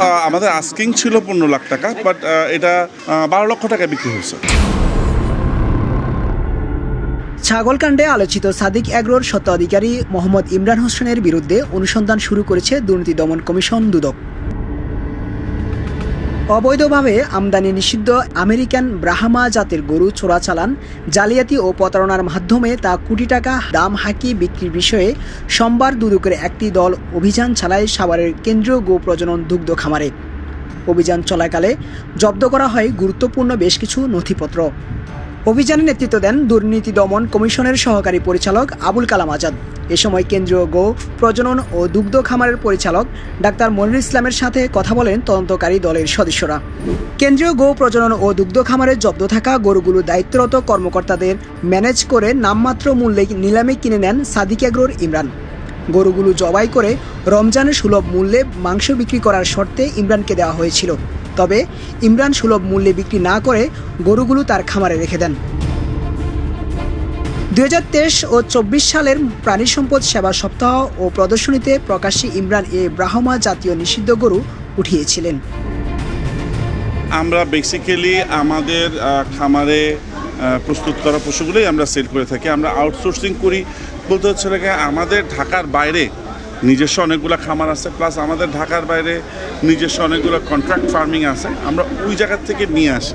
আমাদের আস্কিং ছিল পনেরো লাখ টাকা বাট এটা বারো লক্ষ টাকা বিক্রি হয়েছে। ছাগলকাণ্ডে আলোচিত সাদিক এগ্রোর স্বত্বাধিকারী মোহাম্মদ ইমরান হোসেনের বিরুদ্ধে অনুসন্ধান শুরু করেছে দুর্নীতি দমন কমিশন দুদক। অবৈধভাবে আমদানি নিষিদ্ধ আমেরিকান ব্রাহ্মা জাতের গরু চোরাচালান, জালিয়াতি ও প্রতারণার মাধ্যমে তা কোটি টাকা দাম হাঁকি বিক্রির বিষয়ে সোমবার দুদকের একটি দল অভিযান চালায় সাভারের কেন্দ্রীয় গো প্রজনন দুগ্ধ খামারে। অভিযান চলাকালে জব্দ করা হয় গুরুত্বপূর্ণ বেশ কিছু নথিপত্র। অভিযানে নেতৃত্ব দেন দুর্নীতি দমন কমিশনের সহকারী পরিচালক আবুল কালাম আজাদ। এ সময় কেন্দ্রীয় গো প্রজনন ও দুগ্ধ খামারের পরিচালক ডাক্তার মনির ইসলামের সাথে কথা বলেন তদন্তকারী দলের সদস্যরা। কেন্দ্রীয় গো প্রজনন ও দুগ্ধ খামারে জব্দ থাকা গরুগুলো দায়িত্বরত কর্মকর্তাদের ম্যানেজ করে নামমাত্র মূল্যে নিলামে কিনে নেন সাদিক এগ্রোর ইমরান। গরুগুলো জবাই করে রমজানের সুলভ মূল্যে মাংস বিক্রি করার শর্তে ইমরানকে দেওয়া হয়েছিল। তবে ইমরান সুলভ মূল্যে বিক্রি না করে গরুগুলো তার খামারে রেখে দেন। দুই হাজার তেইশ ও চব্বিশ সালের প্রাণী সম্পদ সেবা সপ্তাহ ও প্রদর্শনীতে প্রকাশ্যে ইমরান এ. ব্রাহ্মা জাতীয় নিষিদ্ধ গরু উঠিয়েছিলেন। আমরা বেসিক্যালি আমাদের খামারে প্রস্তুত করা পশুগুলোই আমরা সেল করে থাকি। আমরা আউটসোর্সিং করি বলতে হচ্ছে আমাদের ঢাকার বাইরে নিজস্ব অনেকগুলো খামার আছে প্লাস আমাদের ঢাকার বাইরে নিজস্ব অনেকগুলো কন্ট্রাক্ট ফার্মিং আছে। আমরা ওই জায়গার থেকে নিয়ে আসি।